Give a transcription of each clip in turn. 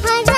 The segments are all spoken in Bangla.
Hi,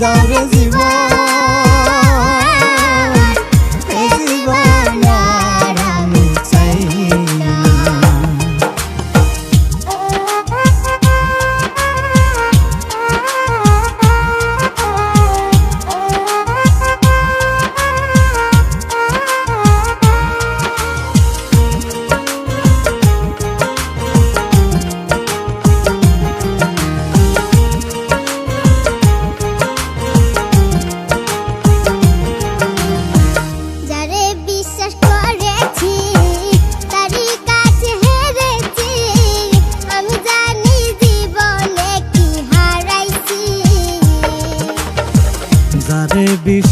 Gaurezi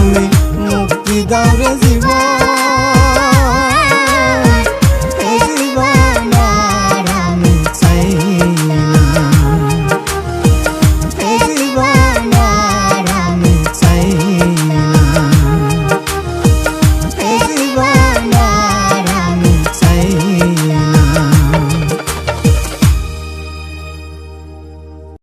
তুমি মুক্তি দাও রে জীবন।